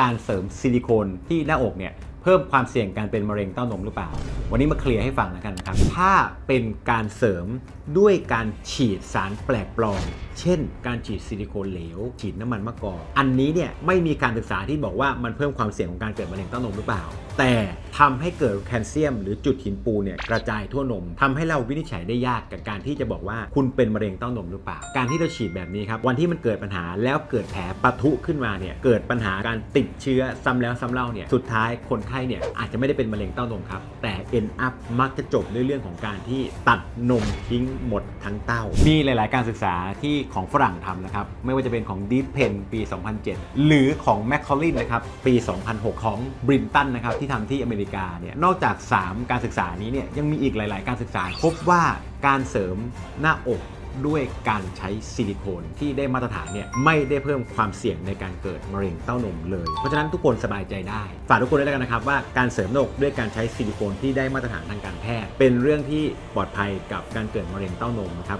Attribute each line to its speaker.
Speaker 1: การเสริมซิลิโคนที่หน้าอกเนี่ยเพิ่มความเสี่ยงการเป็นมะเร็งเต้านมหรือเปล่า วันนี้มาเคลียร์ให้ฟังแล้วกันนะครับ ถ้าเป็นการเสริมด้วยการฉีดสารแปลกปลอม เช่น การฉีดซิลิโคนเหลว ฉีดน้ำมันมะกอก อันนี้เนี่ยไม่มีการศึกษาที่บอกว่ามันเพิ่มความเสี่ยงของการเกิดมะเร็งเต้านมหรือเปล่า แต่ทำให้เกิดแคลเซียม หรือจุดหินปูนเนี่ยกระจายทั่วนมทำให้เราวินิจฉัยได้ยากกับการที่จะบอกว่าคุณเป็นมะเร็งเต้านมหรือเปล่า การที่เราฉีดแบบนี้ครับวันที่มันเกิดปัญหาแล้วเกิดแผลปะทุขึ้นมาเนี่ยเกิดปัญหาการติดเชื้อซ้ำแล้วซ้ำเล่าเนี่ยสุดท้ายคนไข้เนี่ยอาจจะไม่ได้เป็นมะเร็งเต้านมครับแต่ end up มักจะจบด้วยเรื่องของการที่ตัดนมทิ้งหมดทั้งเต้า มีหลาย ๆ การศึกษาที่ของฝรั่งทำนะครับไม่ว่าจะเป็นของ Deep Pen ปี 2007 หรือของ m c c a u l i n นะครับปี 2006 ของ Brinton นะครับที่ทำที่อเมริกาเนี่ยนอกจาก 3 การศึกษานี้เนี่ยยังมีอีกหลาย ๆ การศึกษา พบว่าการเสริมหน้าอกด้วยการใช้ซิลิโคนที่ได้มาตรฐานเนี่ยไม่ได้เพิ่มความเสี่ยงในการเกิดมะเร็งเต้านมเลย เพราะฉะนั้นทุกคนสบายใจได้ ฝากทุกคนด้วยแล้วกันนะครับว่าการเสริมหน้าอกด้วยการใช้ซิลิโคนที่ได้มาตรฐานทางการแพทย์ เป็นเรื่องที่ปลอดภัยกับการเกิดมะเร็งเต้านมนะครับ